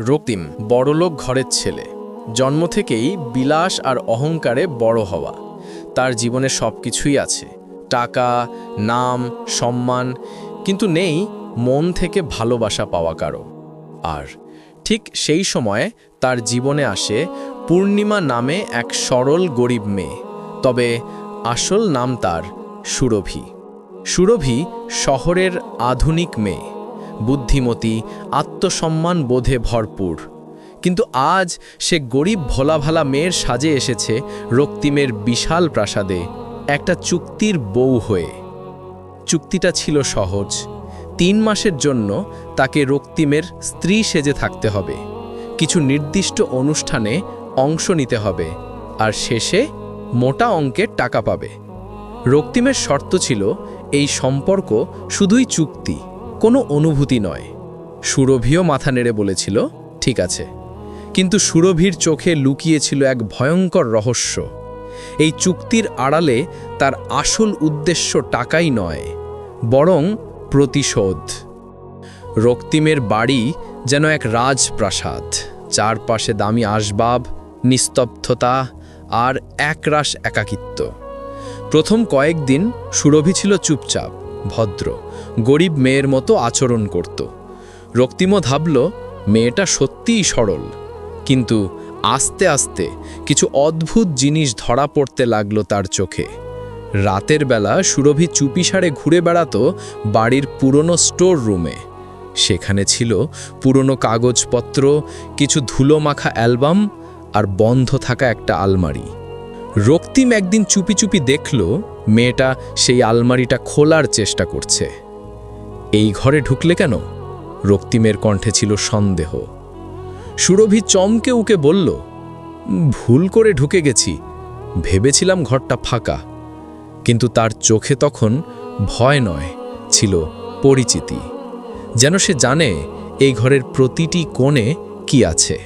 রক্তিম, বড়লোক ঘরের ছেলে। জন্ম থেকেই বিলাস আর অহংকারে বড় হওয়া। তার জীবনে সব কিছুই আছে। টাকা, নাম, সম্মান, কিন্তু নেই মন থেকে ভালোবাসা পাওয়া কারও। আর ঠিক সেই সময়ে তার জীবনে আসে পূর্ণিমা নামে এক সরল গরিব মেয়ে। তবে আসল নাম তার সুরভি। সুরভি শহরের আধুনিক মেয়ে। বুদ্ধিমতী, আত্মসম্মান বোধে ভরপুর। কিন্তু আজ সে গরিব ভোলাভালা মেয়ের সাজে এসেছে রক্তিমের বিশাল প্রাসাদে, একটা চুক্তির বউ হয়ে। চুক্তিটা ছিল সহজ। তিন মাসের জন্য তাকে রক্তিমের স্ত্রী সেজে থাকতে হবে। কিছু নির্দিষ্ট অনুষ্ঠানে অংশ নিতে হবে আর শেষে মোটা অঙ্কের টাকা পাবে। রক্তিমের শর্ত ছিল, এই সম্পর্ক শুধুই চুক্তি। কোনো অনুভূতি নয়। সুরভিও মাথা নেড়ে বলেছিল, ঠিক আছে। কিন্তু সুরভির চোখে লুকিয়েছিল এক ভয়ঙ্কর রহস্য। এই চুক্তির আড়ালে তার আসল উদ্দেশ্য টাকাই নয়, বরং প্রতিশোধ। রক্তিমের বাড়ি যেন এক রাজপ্রাসাদ, চারপাশে দামি আসবাব, নিস্তব্ধতা আর একরাশ একাকিত্ব। প্রথম কয়েকদিন সুরভি ছিল চুপচাপ। ভদ্র, গরিব মেয়ের মতো আচরণ করত। রক্তিমও ভাবল, মেয়েটা সত্যিই সরল। কিন্তু আস্তে আস্তে কিছু অদ্ভুত জিনিস ধরা পড়তে লাগল তার চোখে। রাতের বেলা সুরভি চুপিসারে ঘুরে বেড়াতো বাড়ির পুরনো স্টোর রুমে। সেখানে ছিল পুরনো কাগজপত্র, কিছু ধুলো মাখা অ্যালবাম আর বন্ধ থাকা একটা আলমারি। রক্তিম একদিন চুপি চুপি দেখল মেয়েটা সেই আলমারিটা খোলার চেষ্টা করছে। এই ঘরে ঢুকলে কেন? রক্তিমের কণ্ঠে ছিল সন্দেহ। সুরভি চমকে উকে বলল, ভুল করে ঢুকে গেছি। ভেবেছিলাম ঘরটা ফাঁকা। কিন্তু তার চোখে তখন ভয় নয়, ছিল পরিচিতি। যেন সে জানে এই ঘরের প্রতিটি কোণে কি আছে।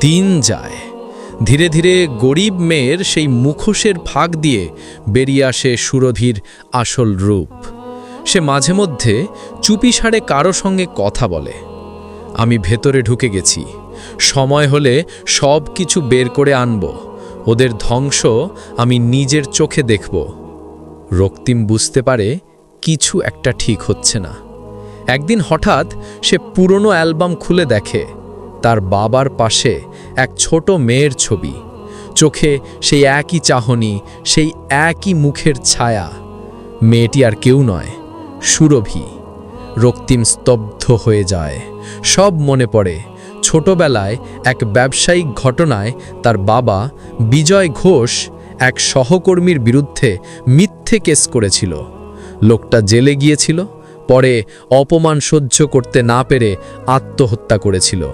দিন যায়। ধীরে ধীরে গরিব মেয়ের সেই মুখোশের ফাঁক দিয়ে বেরিয়ে আসে সুরধির আসল রূপ। সে মাঝে মধ্যে চুপিসারে কারও সঙ্গে কথা বলে। আমি ভেতরে ঢুকে গেছি। সময় হলে সব কিছু বের করে আনব। ওদের ধ্বংস আমি নিজের চোখে দেখব। রক্তিম বুঝতে পারে কিছু একটা ঠিক হচ্ছে না। একদিন হঠাৎ সে পুরনো অ্যালবাম খুলে দেখে। তার বাবার পাশে এক ছোট মেয়ের ছবি। চোখে সেই একই চাহনি, সেই একই মুখের ছায়া। মেয়েটি আর কেউ নয়, সুরভি। রক্তিম স্তব্ধ হয়ে যায়। সব মনে পড়ে। ছোটবেলায় এক ব্যবসায়িক ঘটনায় তার বাবা, বিজয় ঘোষ, এক সহকর্মীর বিরুদ্ধে মিথ্যে কেস করেছিল। লোকটা জেলে গিয়েছিল, পরে অপমান সহ্য করতে না পেরে আত্মহত্যা করেছিল।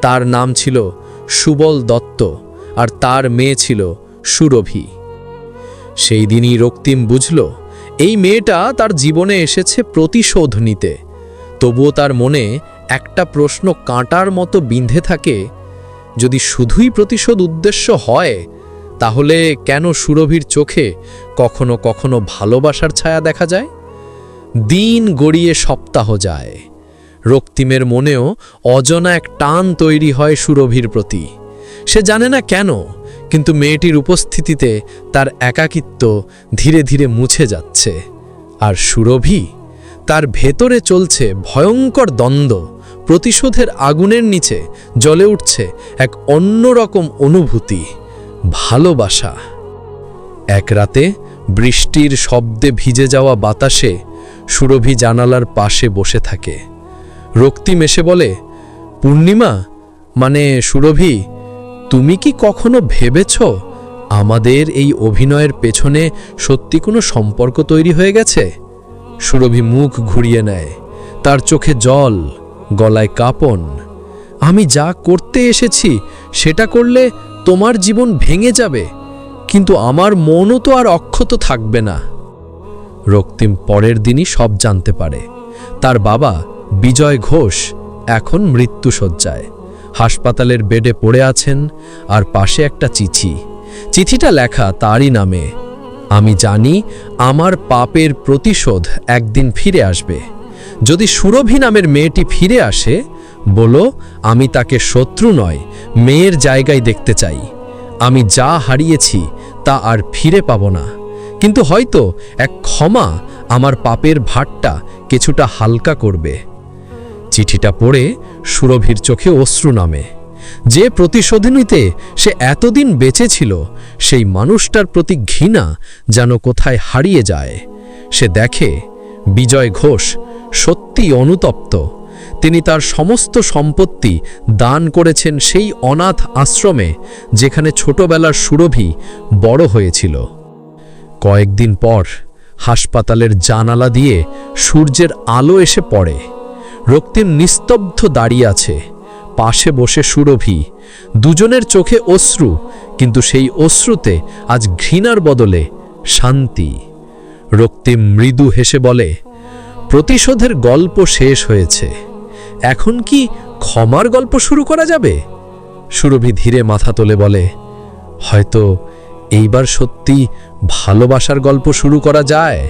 তার নাম ছিল সুবল দত্ত আর তার মেয়ে ছিল সুরভি। সেই দিনই রক্তিম বুঝল, এই মেয়েটা তার জীবনে এসেছে প্রতিশোধ নিতে। তবুও তার মনে একটা প্রশ্ন কাঁটার মতো বিঁধে থাকে, যদি শুধুই প্রতিশোধ উদ্দেশ্য হয়, তাহলে কেন সুরভির চোখে কখনো কখনো ভালোবাসার ছায়া দেখা যায়? দিন গড়িয়ে সপ্তাহ যায়। রক্তিমের মনেও অজনা এক টান তৈরি হয় সুরভির প্রতি। সে জানে না কেন, কিন্তু মেয়েটির উপস্থিতিতে তার একাকিত্ব ধীরে ধীরে মুছে যাচ্ছে। আর সুরভি তার ভেতরে চলছে ভয়ঙ্কর দ্বন্দ্ব, প্রতিশোধের আগুনের নিচে জ্বলে উঠছে এক অন্যরকম অনুভূতি, ভালোবাসা। এক রাতে বৃষ্টির শব্দে ভিজে যাওয়া বাতাসে সুরভি জানালার পাশে বসে থাকে। রক্তিম এসে বলে, পূর্ণিমা মানে সুরভি, তুমি কি কখনো ভেবেছ আমাদের এই অভিনয়ের পেছনে সত্যি কোনো সম্পর্ক তৈরি হয়ে গেছে? সুরভি মুখ ঘুরিয়ে নেয়, তার চোখে জল, গলায় কাপন। আমি যা করতে এসেছি, সেটা করলে তোমার জীবন ভেঙে যাবে, কিন্তু আমার মনও তো আর অক্ষত থাকবে না। রক্তিম পরের দিনই সব জানতে পারে। তার বাবা বিজয় ঘোষ এখন মৃত্যুসজ্জায় হাসপাতালের বেডে পড়ে আছেন আর পাশে একটা চিঠি। চিঠিটা লেখা তারই নামে, আমি জানি আমার পাপের প্রতিশোধ একদিন ফিরে আসবে। যদি সুরভি নামের মেয়েটি ফিরে আসে, বলো আমি তাকে শত্রু নয়, মেয়ের জায়গায় দেখতে চাই। আমি যা হারিয়েছি তা আর ফিরে পাব না। কিন্তু হয়তো এক ক্ষমা আমার পাপের ভারটা কিছুটা হালকা করবে। চিঠিটা পড়ে সুরভির চোখে অশ্রু নামে। যে প্রতিশোধ নিতে সে এতদিন বেঁচে ছিল, সেই মানুষটার প্রতি ঘৃণা যেন কোথায় হারিয়ে যায়। সে দেখে বিজয় ঘোষ সত্যি অনুতপ্ত। তিনি তার সমস্ত সম্পত্তি দান করেছেন সেই অনাথ আশ্রমে, যেখানে ছোটবেলার সুরভি বড় হয়েছিল। কয়েকদিন পর হাসপাতালের জানালা দিয়ে সূর্যের আলো এসে পড়ে। রক্তিম নিস্তব্ধ দাঁড়িয়ে আছে। পাশে বসে সুরভি। দুজনের চোখে অশ্রু, কিন্তু সেই অশ্রুতে আজ ঘৃণার বদলে শান্তি। রক্তিম মৃদু হেসে বলে, প্রতিশোধের গল্প শেষ হয়েছে। এখন কি ক্ষমার গল্প শুরু করা যাবে? সুরভি ধীরে মাথা তোলে বলে, হয়তো এইবার সত্যি ভালোবাসার গল্প শুরু করা যায়।